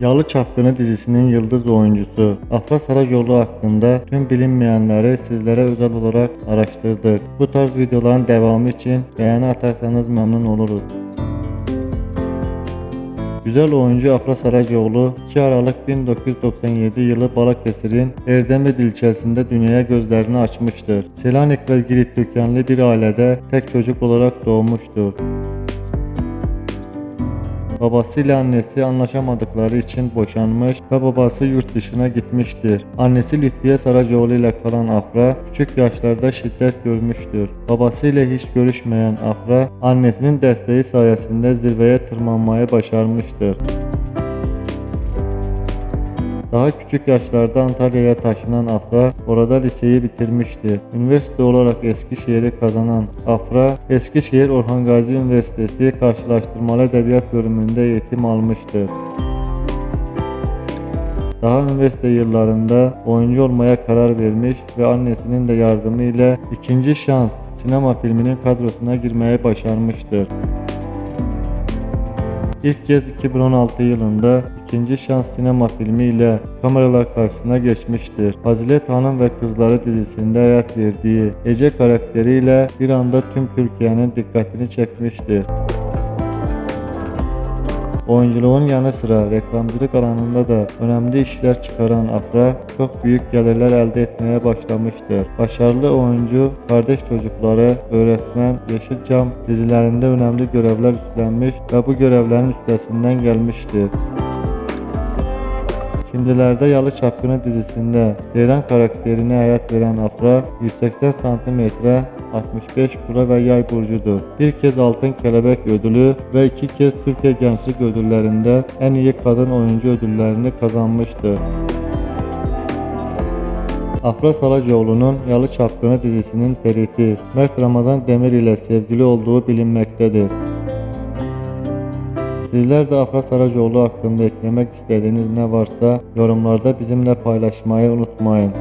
Yalı Çapkını dizisinin yıldız oyuncusu Afra Saracoğlu hakkında tüm bilinmeyenleri sizlere özel olarak araştırdık. Bu tarz videoların devamı için beğeni atarsanız memnun oluruz. Güzel oyuncu Afra Saracoğlu 2 Aralık 1997 yılı Balıkesir'in Erdemli ilçesinde dünyaya gözlerini açmıştır. Selanik ve Girit kökenli bir ailede tek çocuk olarak doğmuştur. Babasıyla annesi anlaşamadıkları için boşanmış ve babası yurt dışına gitmiştir. Annesi Lütfiye Saracoğlu ile kalan Afra küçük yaşlarda şiddet görmüştür. Babasıyla hiç görüşmeyen Afra annesinin desteği sayesinde zirveye tırmanmayı başarmıştır. Daha küçük yaşlarda Antalya'ya taşınan Afra orada liseyi bitirmişti. Üniversite olarak Eskişehir'i kazanan Afra, Eskişehir Orhan Gazi Üniversitesi Karşılaştırmalı Edebiyat bölümünde eğitim almıştır. Daha üniversite yıllarında oyuncu olmaya karar vermiş ve annesinin de yardımıyla ikinci şans sinema filminin kadrosuna girmeye başarmıştır. İlk kez 2016 yılında ikinci şans sinema filmi ile kameralar karşısına geçmiştir. Fazilet Hanım ve Kızları dizisinde hayat verdiği Ece karakteriyle bir anda tüm Türkiye'nin dikkatini çekmiştir. Oyunculuğun yanı sıra reklamcılık alanında da önemli işler çıkaran Afra çok büyük gelirler elde etmeye başlamıştır. Başarılı oyuncu, Kardeş Çocukları, Öğretmen, Yeşilçam dizilerinde önemli görevler üstlenmiş ve bu görevlerin üstesinden gelmiştir. Şimdilerde Yalı Çapkını dizisinde Seyran karakterine hayat veren Afra 180 cm 65 kilo ve yay burcudur. Bir kez Altın Kelebek ödülü ve iki kez Türkiye Gençlik ödüllerinde en iyi kadın oyuncu ödüllerini kazanmıştır. Afra Saracoğlu'nun Yalı Çapkını dizisinin Ferit'i Mert Ramazan Demir ile sevgili olduğu bilinmektedir. Sizler de Afra Saracoğlu hakkında eklemek istediğiniz ne varsa yorumlarda bizimle paylaşmayı unutmayın.